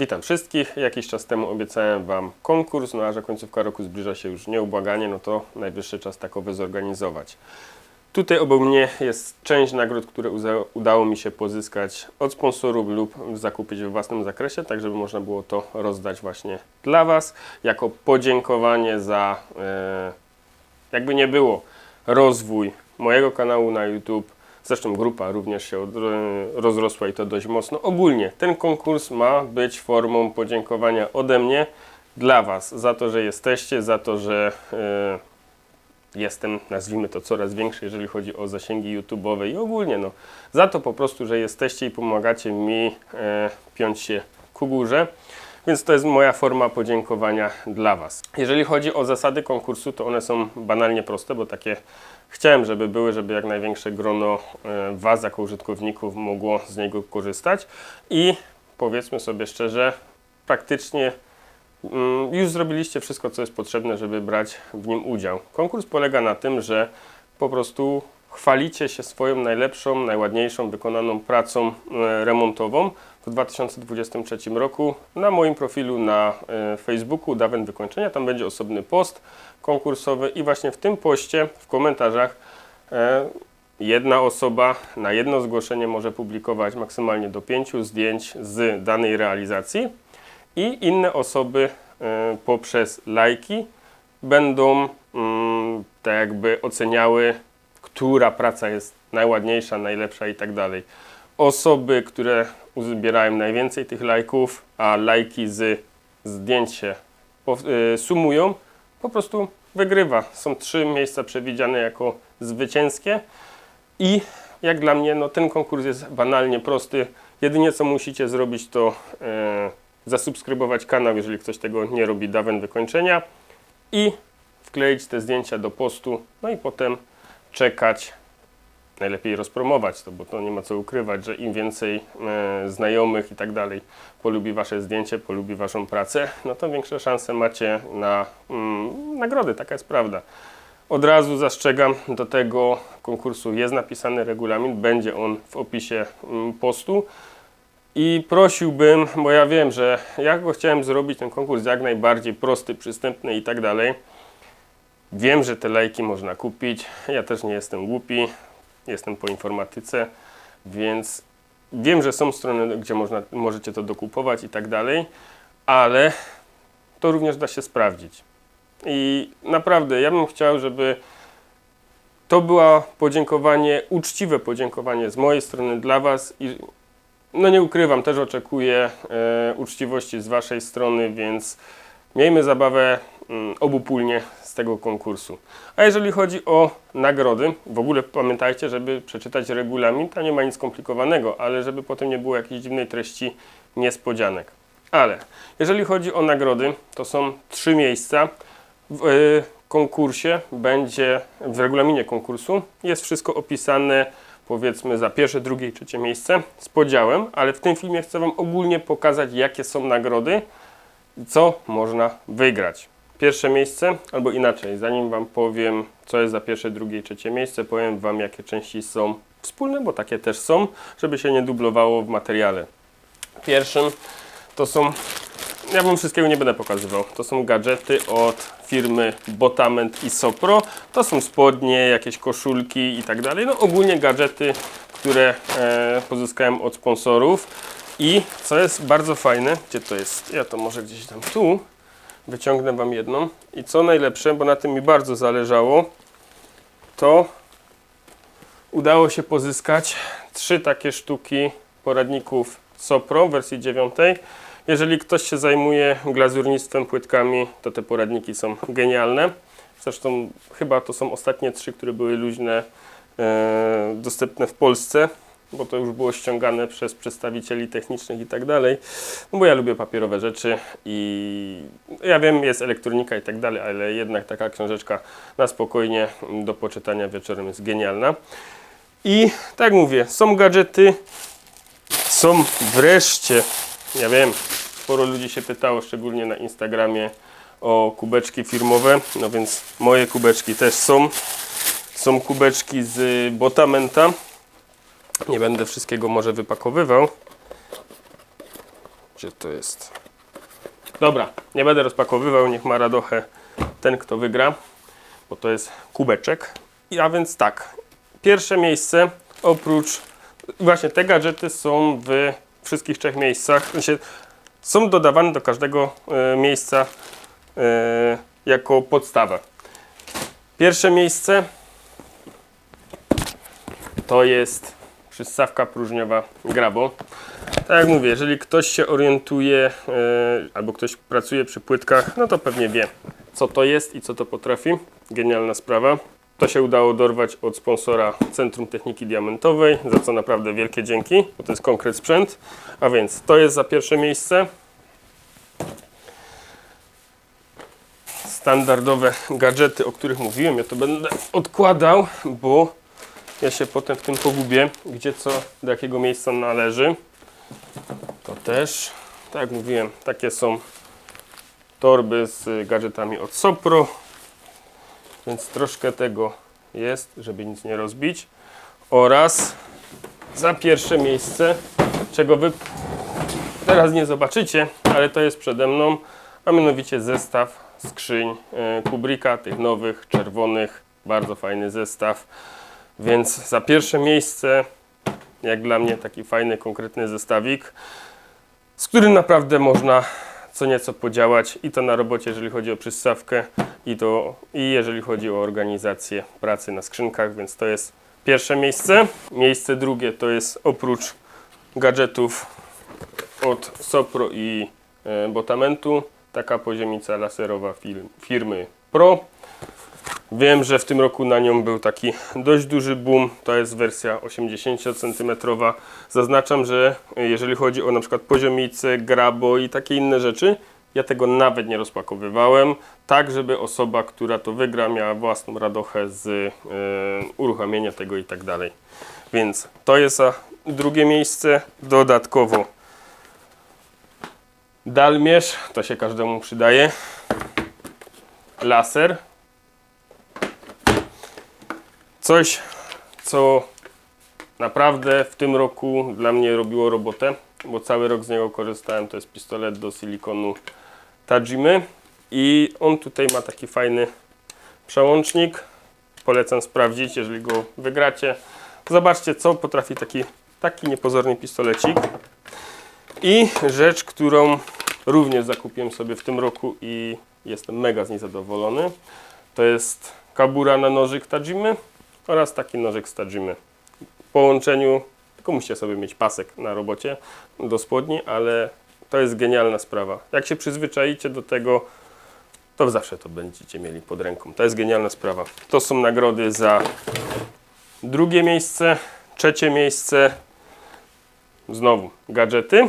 Witam wszystkich. Jakiś czas temu obiecałem Wam konkurs, no a że końcówka roku zbliża się już nieubłaganie, no to najwyższy czas takowy zorganizować. Tutaj obok mnie jest część nagród, które udało mi się pozyskać od sponsorów lub zakupić w własnym zakresie, tak żeby można było to rozdać właśnie dla Was, jako podziękowanie za, e, jakby nie było, rozwój mojego kanału na YouTube. Zresztą grupa również się e, rozrosła i to dość mocno. Ogólnie ten konkurs ma być formą podziękowania ode mnie dla Was za to, że jesteście, za to, że e, jestem, nazwijmy to, coraz większy, jeżeli chodzi o zasięgi YouTube'owe i ogólnie, no, za to po prostu, że jesteście i pomagacie mi e, piąć się ku górze. Więc to jest moja forma podziękowania dla Was. Jeżeli chodzi o zasady konkursu, to one są banalnie proste, bo takie chciałem, żeby były, żeby jak największe grono e, Was jako użytkowników mogło z niego korzystać. I powiedzmy sobie szczerze, praktycznie Mm, już zrobiliście wszystko, co jest potrzebne, żeby brać w nim udział. Konkurs polega na tym, że po prostu chwalicie się swoją najlepszą, najładniejszą wykonaną pracą e, remontową w 2023 roku na moim profilu na e, Facebooku Dawен Wykończenia. Tam będzie osobny post konkursowy i właśnie w tym poście, w komentarzach e, jedna osoba na jedno zgłoszenie może publikować maksymalnie do pięciu zdjęć z danej realizacji i inne osoby e, poprzez lajki będą mm, tak jakby oceniały, która praca jest najładniejsza, najlepsza i tak dalej. Osoby, które uzbierają najwięcej tych lajków, a lajki z zdjęć się e, sumują, po prostu wygrywa. Są trzy miejsca przewidziane jako zwycięskie i jak dla mnie, no ten konkurs jest banalnie prosty. Jedynie co musicie zrobić, to e, zasubskrybować kanał, jeżeli ktoś tego nie robi, dawien wykończenia i wkleić te zdjęcia do postu, no i potem czekać, najlepiej rozpromować to, bo to nie ma co ukrywać, że im więcej e, znajomych i tak dalej polubi Wasze zdjęcie, polubi Waszą pracę, no to większe szanse macie na mm, nagrody, taka jest prawda. Od razu zastrzegam, do tego konkursu jest napisany regulamin, będzie on w opisie mm, postu. I prosiłbym, bo ja wiem, że ja go chciałem zrobić ten konkurs jak najbardziej prosty, przystępny i tak dalej. Wiem, że te lajki można kupić. Ja też nie jestem głupi, jestem po informatyce, więc wiem, że są strony, gdzie można, możecie to dokupować i tak dalej, ale to również da się sprawdzić. I naprawdę, ja bym chciał, żeby to było podziękowanie, uczciwe podziękowanie z mojej strony dla Was i no nie ukrywam, też oczekuję e, uczciwości z Waszej strony, więc miejmy zabawę obopólnie z tego konkursu. A jeżeli chodzi o nagrody, w ogóle pamiętajcie, żeby przeczytać regulamin, tam nie ma nic skomplikowanego, ale żeby potem nie było jakiejś dziwnej treści niespodzianek. Ale jeżeli chodzi o nagrody, to są trzy miejsca. W e, konkursie będzie, w regulaminie konkursu jest wszystko opisane powiedzmy za pierwsze, drugie i trzecie miejsce z podziałem, ale w tym filmie chcę Wam ogólnie pokazać, jakie są nagrody co można wygrać. Pierwsze miejsce, albo inaczej, zanim Wam powiem, co jest za pierwsze, drugie i trzecie miejsce, powiem Wam, jakie części są wspólne, bo takie też są, żeby się nie dublowało w materiale. Pierwszym to są, ja Wam wszystkiego nie będę pokazywał, to są gadżety od firmy Botament i Sopro. To są spodnie, jakieś koszulki i tak dalej. No ogólnie gadżety, które e, pozyskałem od sponsorów. I co jest bardzo fajne, gdzie to jest? Ja to może gdzieś tam tu wyciągnę Wam jedną. I co najlepsze, bo na tym mi bardzo zależało, to udało się pozyskać trzy takie sztuki poradników Sopro w wersji 9. Jeżeli ktoś się zajmuje glazurnictwem, płytkami, to te poradniki są genialne. Zresztą chyba to są ostatnie trzy, które były luźne, e, dostępne w Polsce, bo to już było ściągane przez przedstawicieli technicznych i tak dalej. No bo ja lubię papierowe rzeczy i ja wiem, jest elektronika i tak dalej, ale jednak taka książeczka na spokojnie do poczytania wieczorem jest genialna. I tak mówię, są gadżety, są wreszcie, ja wiem, sporo ludzi się pytało, szczególnie na Instagramie, o kubeczki firmowe, no więc moje kubeczki też są. Są kubeczki z Botamenta. Nie będę wszystkiego może wypakowywał. Gdzie to jest? Dobra, nie będę rozpakowywał, niech ma radochę ten, kto wygra, bo to jest kubeczek. A więc tak, pierwsze miejsce oprócz, właśnie te gadżety są w wszystkich trzech miejscach, sensie są dodawane do każdego e, miejsca e, jako podstawa. Pierwsze miejsce to jest przystawka próżniowa Grabo. Tak jak mówię, jeżeli ktoś się orientuje e, albo ktoś pracuje przy płytkach, no to pewnie wie, co to jest i co to potrafi. Genialna sprawa. To się udało dorwać od sponsora Centrum Techniki Diamentowej, za co naprawdę wielkie dzięki, bo to jest konkret sprzęt. A więc to jest za pierwsze miejsce. Standardowe gadżety, o których mówiłem, ja to będę odkładał, bo ja się potem w tym pogubię, gdzie co, do jakiego miejsca należy. To też, tak jak mówiłem, takie są torby z gadżetami od Sopro, więc troszkę tego jest, żeby nic nie rozbić. Oraz za pierwsze miejsce, czego wy teraz nie zobaczycie, ale to jest przede mną, a mianowicie zestaw skrzyń e, Kubricka, tych nowych, czerwonych, bardzo fajny zestaw. Więc za pierwsze miejsce, jak dla mnie, taki fajny, konkretny zestawik, z którym naprawdę można co nieco podziałać i to na robocie, jeżeli chodzi o przystawkę i, to, i jeżeli chodzi o organizację pracy na skrzynkach, więc to jest pierwsze miejsce. Miejsce drugie to jest oprócz gadżetów od Sopro i e, Botamentu, taka poziomica laserowa fir- firmy Pro. Wiem, że w tym roku na nią był taki dość duży boom. To jest wersja 80 cm. Zaznaczam, że jeżeli chodzi o na przykład poziomice, grabo i takie inne rzeczy, ja tego nawet nie rozpakowywałem, tak żeby osoba, która to wygra, miała własną radochę z e, uruchomienia tego i tak dalej. Więc to jest drugie miejsce. Dodatkowo dalmierz, to się każdemu przydaje. Laser, Coś, co naprawdę w tym roku dla mnie robiło robotę, bo cały rok z niego korzystałem. To jest pistolet do silikonu Tajimy i on tutaj ma taki fajny przełącznik. Polecam sprawdzić, jeżeli go wygracie. Zobaczcie, co potrafi taki, taki niepozorny pistolecik. I rzecz, którą również zakupiłem sobie w tym roku i jestem mega z niej zadowolony, to jest kabura na nożyk Tajimy oraz taki nożyk z. W połączeniu, tylko musicie sobie mieć pasek na robocie do spodni, ale to jest genialna sprawa. Jak się przyzwyczaicie do tego, to zawsze to będziecie mieli pod ręką. To jest genialna sprawa. To są nagrody za drugie miejsce, trzecie miejsce, znowu gadżety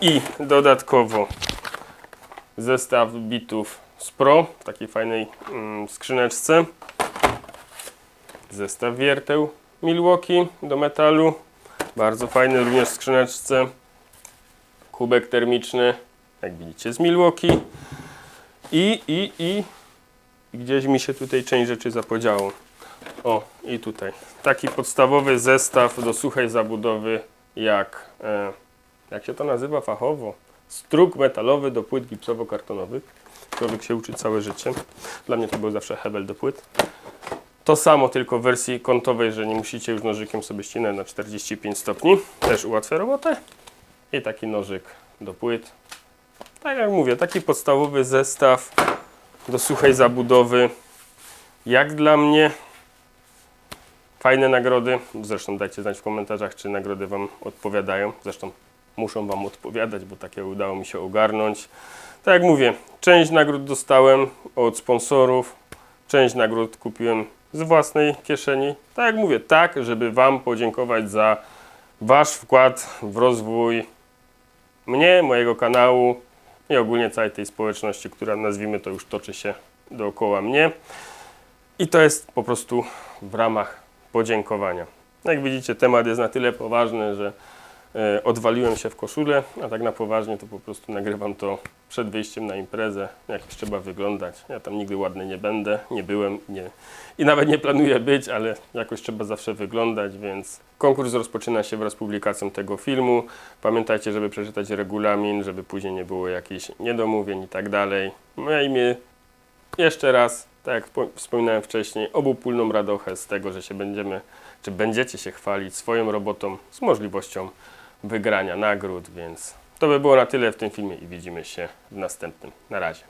i dodatkowo zestaw bitów z Pro w takiej fajnej mm, skrzyneczce zestaw wierteł Milwaukee do metalu. Bardzo fajny również w skrzyneczce. Kubek termiczny, jak widzicie, z Milwaukee. I, i, i gdzieś mi się tutaj część rzeczy zapodziało. O, i tutaj. Taki podstawowy zestaw do suchej zabudowy, jak, e, jak się to nazywa fachowo? Struk metalowy do płyt gipsowo-kartonowych. Człowiek się uczy całe życie. Dla mnie to był zawsze hebel do płyt. To samo, tylko w wersji kątowej, że nie musicie już nożykiem sobie ścinać na 45 stopni. Też ułatwia robotę. I taki nożyk do płyt. Tak jak mówię, taki podstawowy zestaw do suchej zabudowy. Jak dla mnie fajne nagrody. Zresztą dajcie znać w komentarzach, czy nagrody Wam odpowiadają. Zresztą muszą Wam odpowiadać, bo takie udało mi się ogarnąć. Tak jak mówię, część nagród dostałem od sponsorów, część nagród kupiłem z własnej kieszeni. Tak jak mówię, tak, żeby Wam podziękować za Wasz wkład w rozwój mnie, mojego kanału i ogólnie całej tej społeczności, która nazwijmy to już toczy się dookoła mnie. I to jest po prostu w ramach podziękowania. Jak widzicie, temat jest na tyle poważny, że odwaliłem się w koszulę, a tak na poważnie to po prostu nagrywam to przed wyjściem na imprezę, jak trzeba wyglądać. Ja tam nigdy ładny nie będę, nie byłem nie, i nawet nie planuję być, ale jakoś trzeba zawsze wyglądać, więc konkurs rozpoczyna się wraz z publikacją tego filmu. Pamiętajcie, żeby przeczytać regulamin, żeby później nie było jakichś niedomówień i tak dalej. Miejmy jeszcze raz, tak jak po- wspominałem wcześniej, obopólną radochę z tego, że się będziemy, czy będziecie się chwalić swoją robotą z możliwością wygrania nagród, więc to by było na tyle w tym filmie i widzimy się w następnym. Na razie.